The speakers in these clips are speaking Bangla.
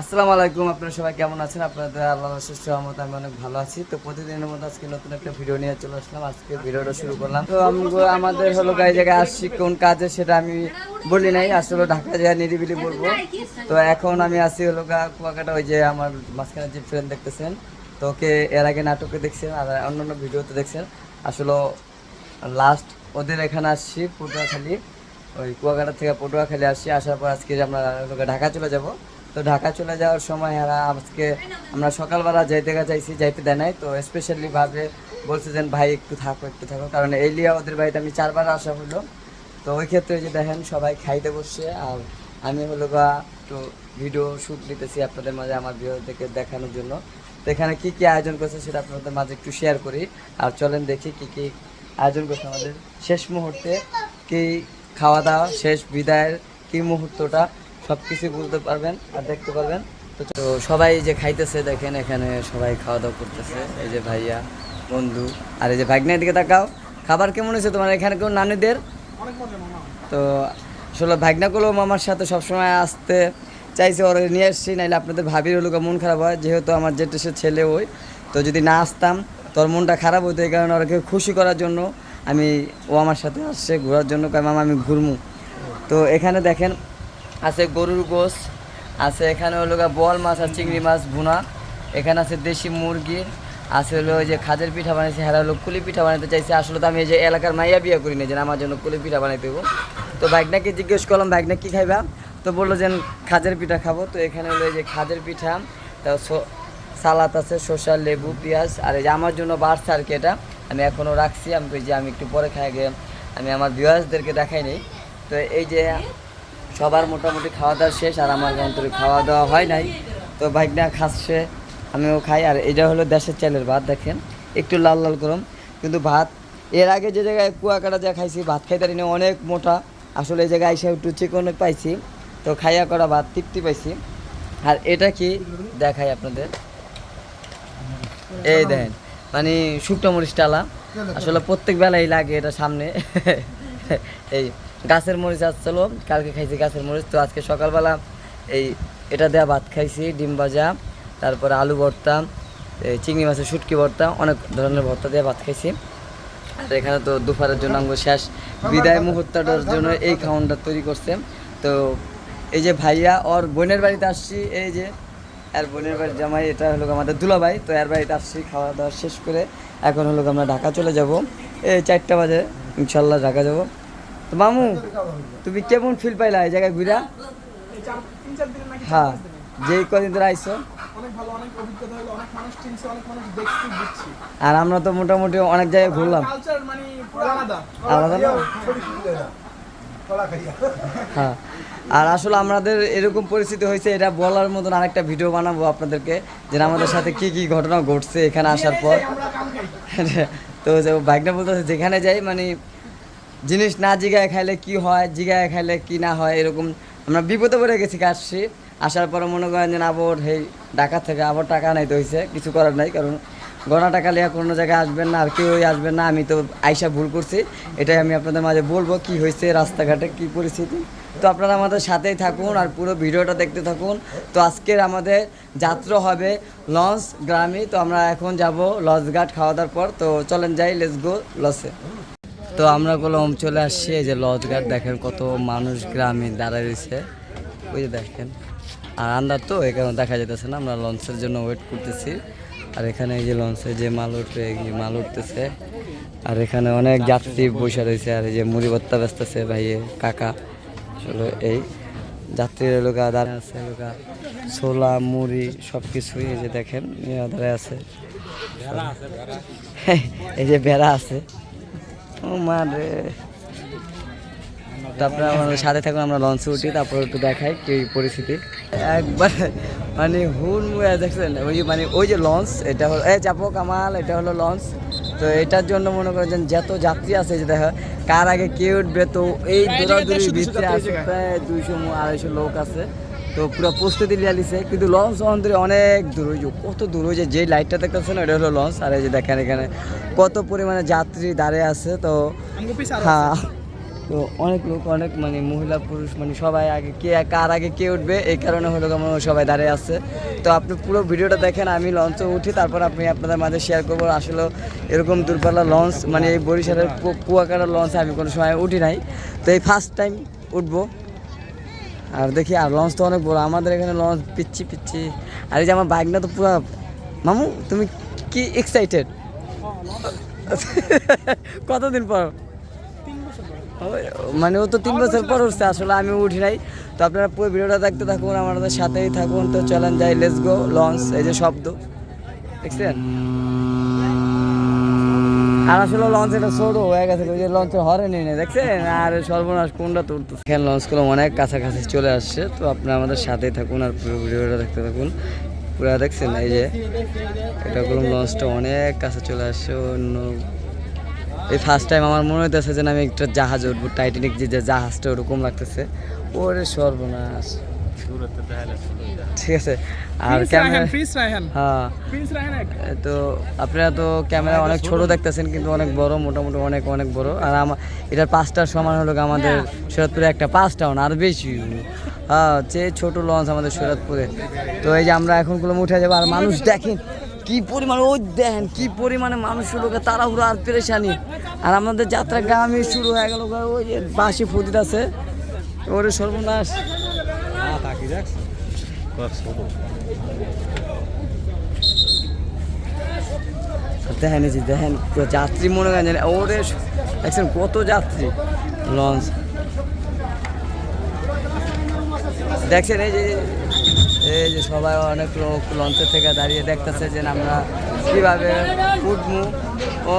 আসসালামু আলাইকুম, আপনারা সবাই কেমন আছেন? আপনাদের আল্লাহ সুস্থ রহমত আমি অনেক ভালো আছি। তো প্রতিদিনের মতো আজকে নতুন একটা ভিডিও নিয়ে চলে আসলাম। আজকে ভিডিওটা শুরু করলাম। তো আমাদের হলো গাড়ি জায়গায় আসছি, কোন কাজে সেটা আমি বলি নাই। আসলে ঢাকা যায় নিরিবিলি বলব। তো এখন আমি আসি হলো কুয়াকাটা, ওই যে আমার মাঝখানে যে ফ্রেন্ড দেখতেছেন। তো ওকে এর আগে নাটকে দেখছেন, আর অন্যান্য ভিডিওতে দেখছেন। আসলে লাস্ট ওদের এখানে আসছি, পটুয়াখালী। ওই কুয়াকাটা থেকে পটুয়াখালী আসছি। আসার পর আজকে আমরা ঢাকা চলে যাব। তো ঢাকা চলে যাওয়ার সময় এরা আজকে আমরা সকালবেলা যাইতে চাইছি যাইতে দেয় নাই। তো স্পেশালি ভাবে বলছে যে ভাই একটু থাকো একটু থাকো। কারণ এই লিয়া ওদের বাড়িতে আমি চারবার আসা হলো। তো ওই ক্ষেত্রে যে দেখেন সবাই খাইতে বসছে। আর আমি হলো গা একটু ভিডিও শ্যুট নিতেছি আপনাদের মাঝে আমার ভিডিওদেরকে দেখানোর জন্য। তো এখানে কী কী আয়োজন করছে সেটা আপনাদের মাঝে একটু শেয়ার করি। আর চলেন দেখি কি কি আয়োজন করছে আমাদের। শেষ মুহূর্তে কি খাওয়া দাওয়া, শেষ বিদায়ের কি মুহূর্তটা? সব কিছু বুঝতে পারবেন আর দেখতে পারবেন। তো সবাই যে খাইতেছে দেখেন এখানে সবাই খাওয়া দাওয়া করতেছে। এই যে ভাইয়া বন্ধু আর এই যে ভাগ্নের দিকে তাকাও। খাবার কেমন হয়েছে তোমার? এখানে কেউ নানুদের? তো আসলে ভাগনাগুলো মামার সাথে সবসময় আসতে চাইছে ওরা নিয়ে এসছি নাহলে আপনাদের ভাবির হলো মন খারাপ হয়। যেহেতু আমার যেটা সে ছেলে ওই তো যদি না আসতাম তোর মনটা খারাপ হতো এই কারণে ওরাকে খুশি করার জন্য আমি ও আমার সাথে আসছে ঘোরার জন্য। কয় মামা আমি ঘুরমু। তো এখানে দেখেন আছে গরুর গোস আছে এখানে হলো গা বল মাছ আর চিংড়ি মাছ, ভুনা। এখানে আছে দেশি মুরগি, আছে হলো যে খাজের পিঠা বানাইছে হেরা হলো কুলি পিঠা বানাতে চাইছে। আসলে তো আমি এই যে এলাকার মাইয়া বিয়া করি না যে আমার জন্য কুলি পিঠা বানাইতে দেবো। তো ভাইগনাকে জিজ্ঞেস করলাম, ভাইগনা কী খাইবা? তো বলল যে খাজের পিঠা খাব। তো এখানে হলো যে খাজের পিঠা, তো সালাদ আছে, শসা, লেবু, পেঁয়াজ, আর এই যে আমার জন্য বাড়ছে আর কি এটা। আমি এখনও রাখছি, আমি যে আমি একটু পরে খাই আগে আমি আমার ভিউয়ার্সদেরকে দেখাই নেই। তো এই যে সবার মোটামুটি খাওয়া দাওয়া শেষ আর আমার অন্তরে খাওয়া দাওয়া হয় নাই। তো ভাইগনা খাচ্ছে, আমিও খাই। আর এটা হলো দেশের চালের ভাত, দেখেন। একটু লাল লাল গরম, কিন্তু ভাত, এর আগে যে জায়গায় কুয়াকাটা যা খাইছি, ভাত খাইতে পারি না অনেক মোটা। আসলে এই জায়গায় এসে একটু চিকন পাইছি, তো খাইয়া করা ভাত তৃপ্তি পাইছি। আর এটা কি? দেখাই আপনাদের। এই দেখেন মানে শুকনো মরিচ টালা আসলে প্রত্যেক বেলাই লাগে এটা সামনে। এই গাছের মরিচ আসছিল, কালকে খাইছি গাছের মরিচ। তো আজকে সকালবেলা এই এটা দেওয়া ভাত খাইছি, ডিম ভাজা, তারপরে আলু ভর্তা, এই চিংড়ি মাছের শুটকি ভর্তা, অনেক ধরনের ভর্তা দিয়ে ভাত খাইছি। আর এখানে তো দুপুরের জন্য আমাকে শেষ। বিদায় মুহূর্তটার জন্য এই খাওয়ানটা তৈরি করছে। তো এই যে ভাইয়া, ওর বোনের বাড়িতে আসছি, এই যে আর বোনের বাড়ির জামাই, এটা হলো আমাদের দুলাভাই। তো এর বাড়িতে আসছি খাওয়া দাওয়া শেষ করে এখন হলো আমরা ঢাকা চলে যাব। এই চারটা বাজে, ইনশাল্লাহ ঢাকা যাব। মামু, তুমি কেমন ফিল পাইলা এই জায়গায় ঘুরা হ্যাঁ যেই কদিন ধরে আইসো আর আমরা তো মোটামুটি অনেক জায়গায় ঘুরলাম। হ্যাঁ আর আসলে আমাদের এরকম পরিস্থিতি হয়েছে, এটা বলার মতন আরেকটা ভিডিও বানাবো আপনাদেরকে যে আমাদের সাথে কি কি ঘটনা ঘটছে এখানে আসার পর। তো যে বাইকটা বলতেছে, যেখানে যাই মানে জিনিস না জিগায় খাইলে কি হয়, জিগায় খাইলে কি না হয়, এরকম আমরা বিপদে পড়ে গেছি আসছি আসার পরে মনে করেন যে আবার সেই ঢাকা থেকে আবার টাকা নাইতে হয়েছে কিছু করার নাই, কারণ গড়া টাকা লিয়া কোনো জায়গায় আসবেন না, আর কেউই আসবেন না, আমি তো আইসা ভুল করছি। এটাই আমি আপনাদের মাঝে বলব, কি হয়েছে রাস্তাঘাটে কি পরিস্থিতি। তো আপনারা আমাদের সাথেই থাকুন আর পুরো ভিডিওটা দেখতে থাকুন। তো আজকের আমাদের যাত্রা হবে লঞ্চ গ্রামে, তো আমরা এখন যাব লঞ্চ ঘাট খাওয়া দাওয়ার পর। তো চলেন যাই লেটস গো লসে তো আমরা কলম চলে আসছি, এই যে লঞ্চ ঘাট, দেখেন কত মানুষ গ্রামে দাঁড়ায় রয়েছে। ওই যে দেখেন। আর আন্দার তো এখানে দেখা যেতেছে না, আমরা লঞ্চের জন্য ওয়েট করতেছি। আর এখানে এই যে লঞ্চে যে মাল উঠবে মাল উঠতেছে। আর এখানে অনেক যাত্রী বসে রয়েছে, আর এই যে মুড়ি ভত্তা বেচতেছে ভাইয়ে, কাকা। আসলে এই যাত্রীর এলাকা দাঁড়িয়ে আছে এলাকা ছোলা, মুড়ি সব কিছুই এই যে দেখেন দাঁড়ায় আছে। এই যে বেড়া আছে। মারে তারপরে আমাদের সাথে থাকুন আমরা লঞ্চে উঠি তারপর একটু দেখাই কি পরিস্থিতি। একবার মানে হুন দেখছেন? ওই মানে ওই যে লঞ্চ এটা হলো এই চাপো কামাল এটা হলো লঞ্চ। তো এটার জন্য মনে করেন যত যাত্রী আছে যে দেখা কার আগে কে উঠবে তো এই দৌড়াদৌড়ির ভিতরে আছে প্রায় দুইশো আড়াইশো লোক আছে। তো পুরো প্রস্তুতি লিয়া লিছে কিন্তু লঞ্চ অন্তরে অনেক দূর ওই যে কত দূর ওই যে লাইটটা দেখতেছেন ওটা হলো লঞ্চ। আর এই যে দেখেন এখানে কত পরিমাণে যাত্রী দাঁড়িয়ে আছে তো হ্যাঁ। তো অনেক লোক অনেক মানে মহিলা পুরুষ মানে সবাই আগে কে কার আগে কে উঠবে এই কারণে হলো কেমন সবাই দাঁড়িয়ে আছে। তো আপনি পুরো ভিডিওটা দেখেন আমি লঞ্চে উঠি তারপর আপনি আপনাদের মাঝে শেয়ার করব। আসলে এরকম দূরপাল্লা লঞ্চ মানে এই বরিশালের কু- কুয়াকাটা লঞ্চে আমি কোনো সময় উঠি নাই। তো এই ফার্স্ট টাইম উঠবো। আর দেখি, আর লঞ্চ তো অনেক বড়। আমাদের এখানে লঞ্চ পিচ্ছি পিচ্ছি। আর এই যে আমার বাইক না তো পুরো মামু, তুমি কি এক্সাইটেড কতদিন পর? মানে ও তো তিন বছর পর উঠছে, আসলে আমি উঠি নাই। তো আপনারা পুরো ভিডিওটা দেখতে থাকুন, আমাদের সাথেই থাকুন। তো চলেন যাই লেটস গো লঞ্চ এই যে শব্দ। দেখছেন? আর আসলে লঞ্চ এটা ছোট হয়ে গেছে ওই যে লঞ্চের হরে নিয়ে দেখছেন? আর সর্বনাশ কোনটা তুলতো এখানে লঞ্চগুলো অনেক কাছাকাছি চলে আসছে, তো আপনারা আমাদের সাথেই থাকুন আর পুরো ভিডিওটা দেখতে থাকুন। পুরো দেখছেন, এই যে এটা করলাম লঞ্চটা অনেক কাছে চলে আসছে, অন্য এই ফার্স্ট টাইম আমার মনে হইতেছে যে আমি একটা জাহাজে উঠবো টাইটানিক যে জাহাজটা ওরকম লাগতেছে, ওরে সর্বনাশ। ঠিক আছে। আর ক্যামেরা হ্যাঁ। তো আপনারা তো ক্যামেরা অনেক ছোট দেখতেছেন কিন্তু অনেক বড় মোটামুটি অনেক অনেক বড়। আর আমার এটার পাঁচটার সমান হলো আমাদের শরৎপুরে একটা পাঁচটাও না আর বেশি। হ্যাঁ যে ছোট লঞ্চ আমাদের শরৎপুরে তো এই যে আমরা এখনগুলো উঠে যাব আর মানুষ দেখেন কি পরিমাণ ওই দেখেন কি পরিমাণে মানুষ করে তাড়াহুড়ো আর পেরেশানি। আর আমাদের যাত্রা গ্রামে শুরু হয়ে গেল ওই যে বাসি ফুদিত আছে। ওরে সর্বনাশ। দেখেন যে দেখেন যাত্রী মনে করেন ওরে দেখছেন কত যাত্রী? লঞ্চ। দেখছেন এই যে এই যে সবাই অনেক লোক লঞ্চের থেকে দাঁড়িয়ে দেখতেছে যে আমরা কীভাবে উঠবো ও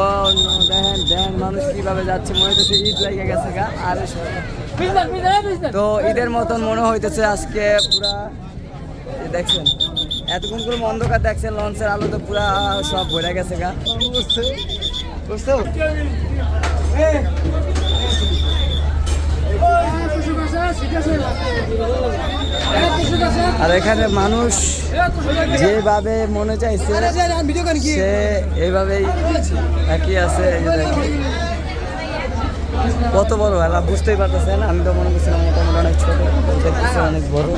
দেখেন দেখেন মানুষ কীভাবে যাচ্ছে মনে হচ্ছে ঈদ লেগে গেছে গা আর তো ঈদের মতন মনে হইতেছে আজকে পুরা দেখছেন এতক্ষণ করে অন্ধকার দেখছেন লঞ্চের আলো তো পুরা সব ভরে গেছে গা বুঝছ আর এখানে মানুষ যেভাবে মনে চাইছে, সে এইভাবেই একই আছে। কত বড় এলা বুঝতেই পারতেছেন আমি তো মনে করছিলাম মোটামুটি অনেক ছোট, দেখতেছি অনেক বড়।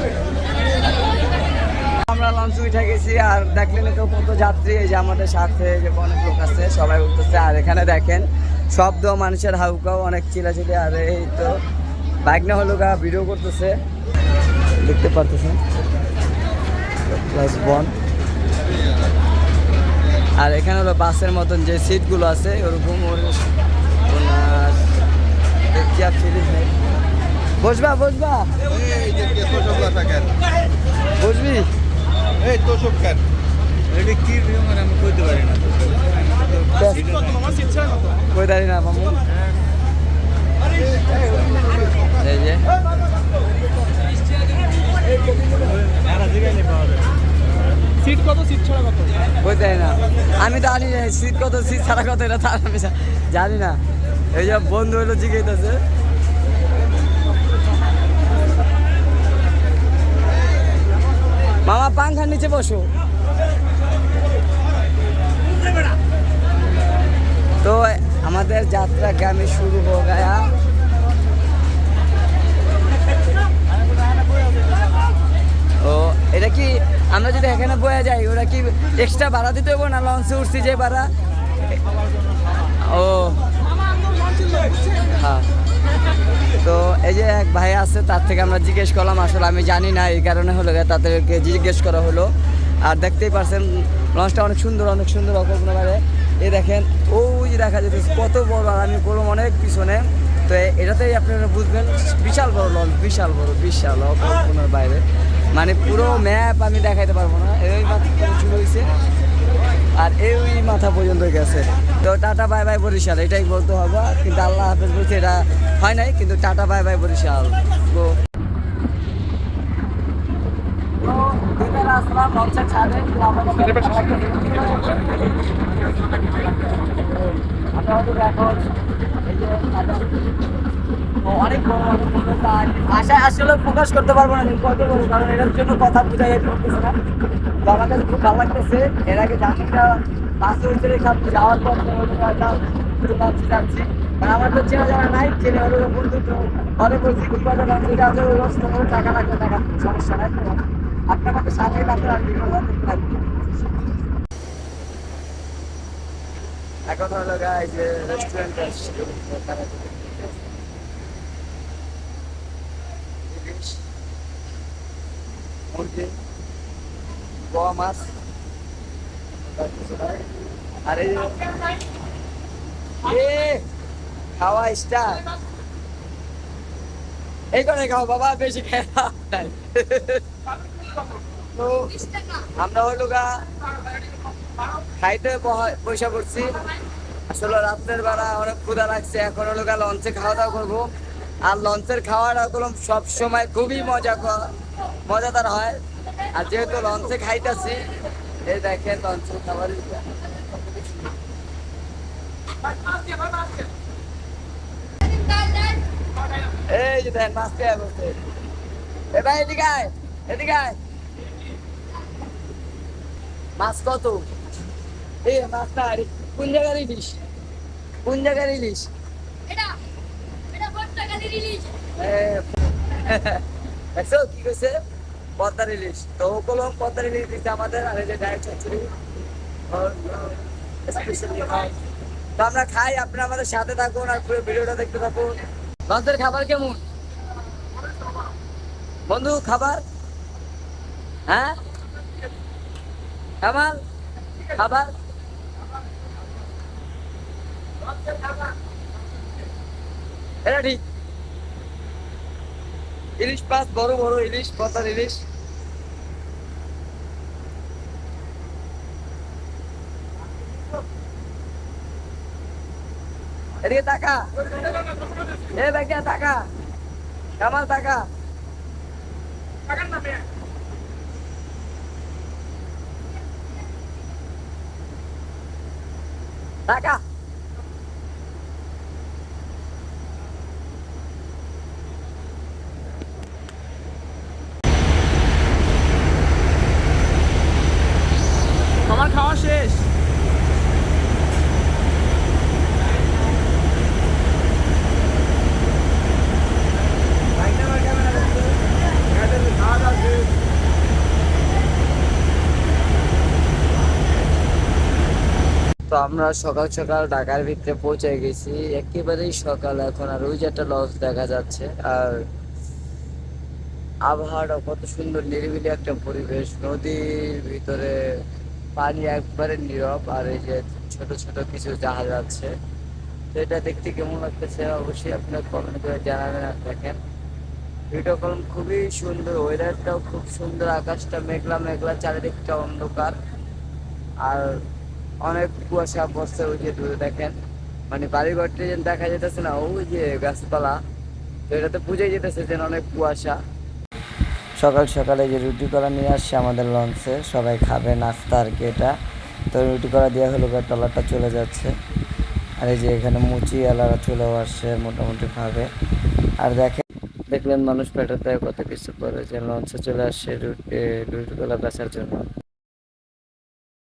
আমরা লঞ্চ উঠে গেছি, আর দেখলেন তো কত যাত্রী, এই যে আমাদের সাথে যে অনেক লোক আছে, সবাই উঠতেছে। আর এখানে দেখেন শব্দ মানুষের হাউকাও অনেক চিলাচিলি, আর এই তো বাইক না হলো গা ভিডিও করতেছে। দেখতে পারতেছেন। প্লাস বন আর এখানে হলো বাসের মতন যে সিটগুলো আছে ওরকম বসবা বসবা। এই বসবি। এটা কি নিয়ম আমি কইতে পারি না। কই দাঁড়ি না মামু? এই যে। আমি তো জানি না, সিট কত, সিট ছাড়া কত, এটা তার আমি জানি না। এই যে বন্ধু হলো জিজ্ঞেস মামা, পাংখার নিচে বসো। তো আমাদের যাত্রা গ্রামে শুরু হয়ে এটা কি আমরা যদি এখানে বয়ে যাই, ওরা কি এক্সট্রা ভাড়া দিতে হবে না লঞ্চে উঠছি যে ভাড়া? ও। হ্যাঁ। তো এই যে এক ভাই আছে, তার থেকে আমরা জিজ্ঞেস করলাম, আসলে আমি জানি না, এই কারণে হলো তাদেরকে জিজ্ঞেস করা হলো। আর দেখতেই পারছেন লঞ্চটা অনেক সুন্দর অনেক সুন্দর অকল্পনাবারে এই দেখেন, ওই দেখা যেতেছে কত বড়, আর আমি করলাম অনেক পিছনে। তো এটাতেই আপনারা বুঝবেন, বিশাল বড় লঞ্চ বিশাল বড়, বিশাল অকল্পনার বাইরে। মানে পুরো ম্যাপ আমি দেখাইতে পারব না। এই মাত্র শুরু হয়েছে আর এই মাথা পর্যন্ত গেছে। তো টাটা, বাই বাই, বরিশাল। এটাই বলতে হবে। কিন্তু আল্লাহ হাফেজ বলছে এটা হয় নাই, কিন্তু টাটা, বাই বাই, বরিশাল। তো অনেক বড় অনেক বড়। আশা আসলে প্রকাশ করতে পারব না যে কত বড়, কারণ এটার জন্য কথা বোঝা যেতে পারতেছে না। তো আমার কাছে খুব ভালো লাগতেছে। এর আগে জার্নিটা বাসে উঠে রেখে যাওয়ার পর যাচ্ছি যাচ্ছি আমার তো চেনা জানা নাই, চেনে হলো বন্ধু তো অনেক বলছি ব্যবস্থা করে টাকা লাগবে, টাকা সমস্যা নাই। আপনার মতো সাথে লাগবে আর বিভিন্ন লাগবে। এখন হলো গাইজ রেস্টুরেন্ট আসছে ওখানে ইলিশ খাও বাবা খাইতে বসে পড়ছি আসলে রাত্রের বেলা অনেক ক্ষুধা লাগছে, এখন হলো লঞ্চে খাওয়া দাওয়া করব। আর লঞ্চের খাওয়াটা হলো সব সময় খুবই মজা মজাদার হয়। আর যেহেতু লঞ্চে খাইতেছি এই দেখেন লঞ্চের খাবার। এই মাছ ভাই, এদিকে এদিকে মাছ কত? এ, মাছ না কোন জায়গার ইলিশ? কোন জায়গার ইলিশ এটা এটা পর্তুগালি রিলিজ এ, দেখছ কি কইছে তো আমরা খাই আপনারা আমাদের সাথে থাকুন আর পুরো ভিডিওটা দেখতে থাকুন লঞ্চের খাবার কেমন বন্ধু খাবার হ্যাঁ কামাল খাবার এটা ঠিক ইলিশ মাছ বড় বড় ইলিশ, পতার ইলিশ। এদিকে টাকা এ ব্যাগটা টাকা কামাল টাকা টাকা আমার শেষ। তো আমরা সকাল সকাল ঢাকার ভিতরে পৌঁছে গেছি। একেবারেই সকাল এখন, আর ওই যে একটা লঞ্চ দেখা যাচ্ছে। আর আবহাওয়াটা কত সুন্দর, নিরিবিলি একটা পরিবেশ। নদীর ভিতরে পানি একবারে নীরব আর এই যে ছোট ছোট কিছু জাহাজ আছে। তো এটা দেখতে কেমন লাগতেছে অবশ্যই আপনার কমেন্ট করে জানাবেন আর দেখেন। ভিডিও কলম খুবই সুন্দর ওয়েদারটাও খুব সুন্দর, আকাশটা মেঘলা মেঘলা, চারিদিকটা অন্ধকার। আর অনেক কুয়াশা পড়ছে ওই যে দূরে দেখেন। মানে বাড়িঘরটি যেন দেখা যেতেছে না, ওই যে গাছপালা। তো এটাতে বুঝে যেতেছে যেন অনেক কুয়াশা। সকাল সকালে যে রুটি করা নিয়ে আসছে আমাদের লঞ্চে সবাই খাবে, নাস্তা আর কি এটা। তো রুটি করা দেওয়া হলো টলারটা চলে যাচ্ছে। আর এই যে এখানে মুচি আলারা চলেও আসছে, মোটামুটি খাবে আর দেখে দেখলেন মানুষ পেটাতে কত কিছু করে যে লঞ্চে চলে আসছে রুটি রুটি করা বেচার জন্য।